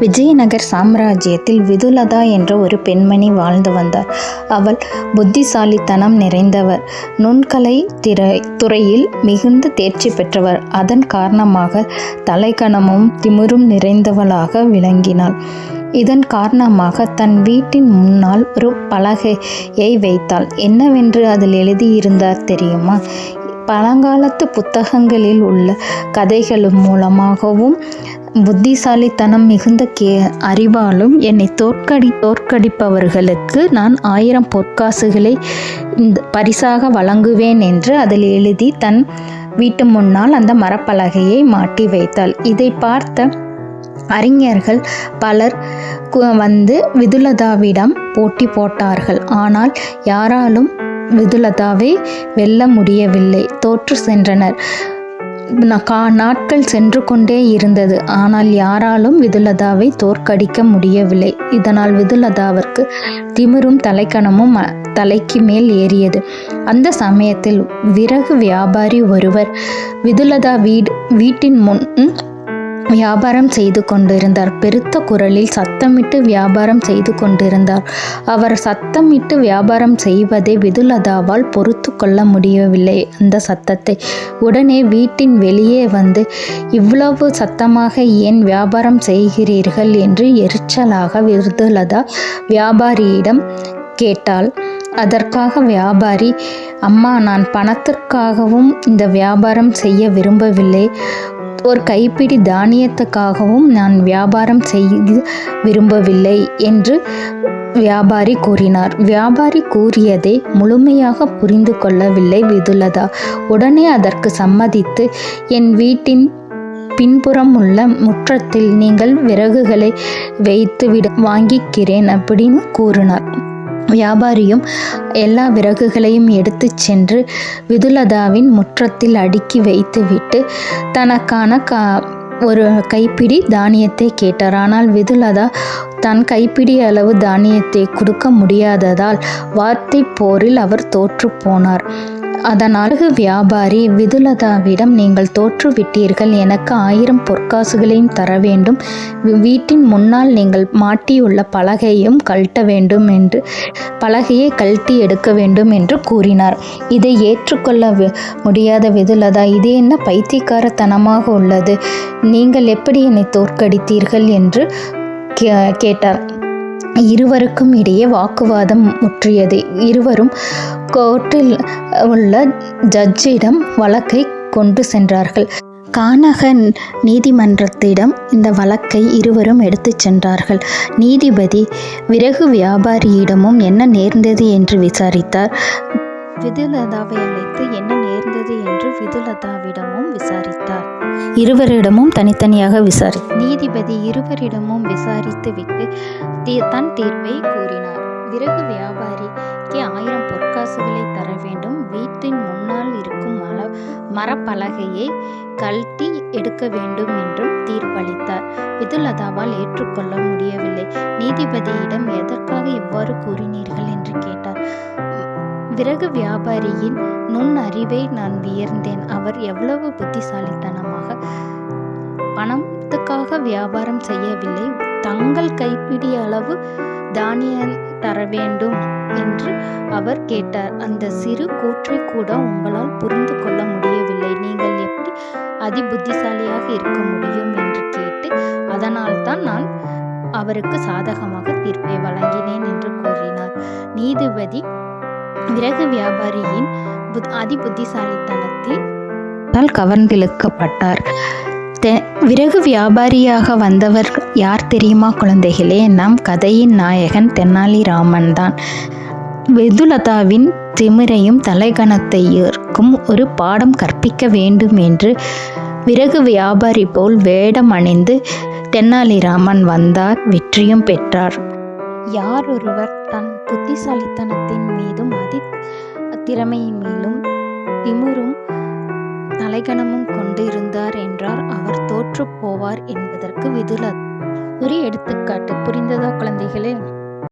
விஜயநகர் சாம்ராஜ்யத்தில் விதுலதா என்ற ஒரு பெண்மணி வாழ்ந்து வந்தார். அவள் புத்திசாலித்தனம் நிறைந்தவர். நுண்கலை திரை துறையில் மிகுந்த தேர்ச்சி பெற்றவர். அதன் காரணமாக தலைக்கணமும் திமிரும் நிறைந்தவளாக விளங்கினாள். இதன் காரணமாக தன் வீட்டின் முன்னால் ஒரு பலகையை வைத்தாள். என்னவென்று அதில் எழுதியிருந்தார் தெரியுமா? பழங்காலத்து புத்தகங்களில் உள்ள கதைகள் மூலமாகவும் புத்திசாலித்தனம் மிகுந்த கே அறிவாலும் என்னை தோற்கடி தோற்கடிப்பவர்களுக்கு நான் ஆயிரம் பொற்காசுகளை இந்த பரிசாக வழங்குவேன் என்று அதில் எழுதி தன் வீட்டு முன்னால் அந்த மரப்பலகையை மாட்டி வைத்தாள். இதை பார்த்த அறிஞர்கள் பலர் கு- வந்து விதுலதாவிடம் போட்டி போட்டார்கள். ஆனால் யாராலும் விதுலதாவை வெல்ல முடியவில்லை. தோற்று சென்றனர். கா- நாட்கள் சென்று கொண்டே இருந்தது. ஆனால் யாராலும் விதுலதாவை தோற்கடிக்க முடியவில்லை. இதனால் விதுலதாவிற்கு திமிரும் தலைக்கணமும் தலைக்கு மேல் ஏறியது. அந்த சமயத்தில் விறகு வியாபாரி ஒருவர் விதுலதா வீடு வீட்டின் முன் வியாபாரம் செய்து கொண்டிருந்தார். பெருத்த குரலில் சத்தமிட்டு வியாபாரம் செய்து கொண்டிருந்தார். அவர் சத்தமிட்டு வியாபாரம் செய்வதை விதுலதாவால் பொறுத்து கொள்ள முடியவில்லை. அந்த சத்தத்தை உடனே வீட்டின் வெளியே வந்து இவ்வளவு சத்தமாக ஏன் வியாபாரம் செய்கிறீர்கள்? என்று எரிச்சலாக விதுலதா வியாபாரியிடம் கேட்டாள். அதற்காக வியாபாரி அம்மா நான் பணத்திற்காகவும் இந்த வியாபாரம் செய்ய விரும்பவில்லை. ஒரு கைப்பிடி தானியத்துக்காகவும் நான் வியாபாரம் செய்து விரும்பவில்லை என்று வியாபாரி கூறினார். வியாபாரி கூறியதை முழுமையாக புரிந்து கொள்ளவில்லை விதுலதா. உடனே அதற்கு சம்மதித்து என் வீட்டின் பின்புறம் உள்ள முற்றத்தில் நீங்கள் விறகுகளை வைத்து விட வாங்கிக்கிறேன் அப்படின்னு கூறினார். வியாபாரியும் எல்லா விறகுகளையும் எடுத்துச் சென்று விதுலதாவின் முற்றத்தில் அடுக்கி வைத்துவிட்டு தனக்கான கா ஒரு கைப்பிடி தானியத்தை கேட்டார். ஆனால் விதுலதா தன் கைப்பிடி அளவு தானியத்தை கொடுக்க முடியாததால் வார்த்தை போரில் அவர் தோற்று போனார். அதனால் வியாபாரி விதுலதாவிடம் நீங்கள் தோற்றுவிட்டீர்கள். எனக்கு ஆயிரம் பொற்காசுகளையும் தர வேண்டும். வீட்டின் முன்னால் நீங்கள் மாட்டியுள்ள பலகையும் கழட்ட வேண்டும் என்று பலகையை கழட்டி எடுக்க வேண்டும் என்று கூறினார். இதை ஏற்றுக்கொள்ள முடியாத விதுலதா இது என்ன பைத்தியக்காரத்தனமாக உள்ளது? நீங்கள் எப்படி என்னை தோற்கடித்தீர்கள் என்று கே- கேட்டார். இருவருக்கும் இடையே வாக்குவாதம் முற்றியது. இருவரும் கோர்ட்டில் உள்ள ஜட்ஜிடம் வழக்கை கொண்டு சென்றார்கள். கானக நீதிமன்றத்திடம் இந்த வழக்கை இருவரும் எடுத்துச் சென்றார்கள். நீதிபதி விறகு வியாபாரியிடமும் என்ன நேர்ந்தது என்று விசாரித்தார். விதுலதாவை அழைத்து என்ன நேர்ந்தது என்று விதுலதாவிடமும் விசாரித்தார். இருவரிடமும் தனித்தனியாக விசாரி நீதிபதி இருவரிடமும் விசாரித்துவிட்டு தீ தன் தீர்ப்பை கூறினார். விறகு வியாபாரிக்கு ஆயிரம் பொற்காசுகளை தர வேண்டும். வீட்டின் முன்னால் இருக்கும் மல மரப்பலகையை கழட்டி எடுக்க வேண்டும் என்றும் தீர்ப்பளித்தார். விதுலதாவால் ஏற்றுக்கொள்ள முடியவில்லை. நீதிபதியிடம் எதற்காக இவ்வாறு கூறினீர்கள் என்று கேட்டார். விறகு வியாபாரியின் நுண் அறிவை நான் வியர்ந்தேன். அவர் எவ்வளவு புத்திசாலித்தனமாக பணத்துக்காக வியாபாரம் செய்யவில்லை. தங்கள் கைப்பிடி அளவு தானியம் தர வேண்டும் என்று அவர் கேட்டார். அந்த சிறு கூற்றை கூட உங்களால் புரிந்து கொள்ள முடியவில்லை. நீங்கள் எப்படி அதி புத்திசாலியாக இருக்க முடியும் என்று கேட்டு அதனால்தான் நான் அவருக்கு சாதகமாக தீர்ப்பை வழங்கினேன் என்று கூறினார். நீதிபதி விறகு வியாபாரியின் புத் அதி புத்திசாலித்தனத்தில் கவர்ந்திழுக்கப்பட்டார். விறகு வியாபாரியாக வந்தவர் யார் தெரியுமா குழந்தைகளே? நம் கதையின் நாயகன் தெனாலிராமன் தான். வெதுலதாவின் திமிரையும் தலைகணத்தையும் ஒரு பாடம் கற்பிக்க வேண்டும் என்று விறகு வியாபாரி போல் வேடம் அணிந்து தெனாலிராமன் வந்தார் வெற்றியும் பெற்றார். யார் ஒருவர் தன் புத்திசாலித்தனத்தின் மீதும் திறமையின் மேலும் திமிரும் தலைகணமும் கொண்டு இருந்தார் என்றார். அவர் தோற்றுப் போவார் என்பதற்கு விதுல ஒரு எடுத்துக்காட்டு. புரிந்ததா குழந்தைகளே?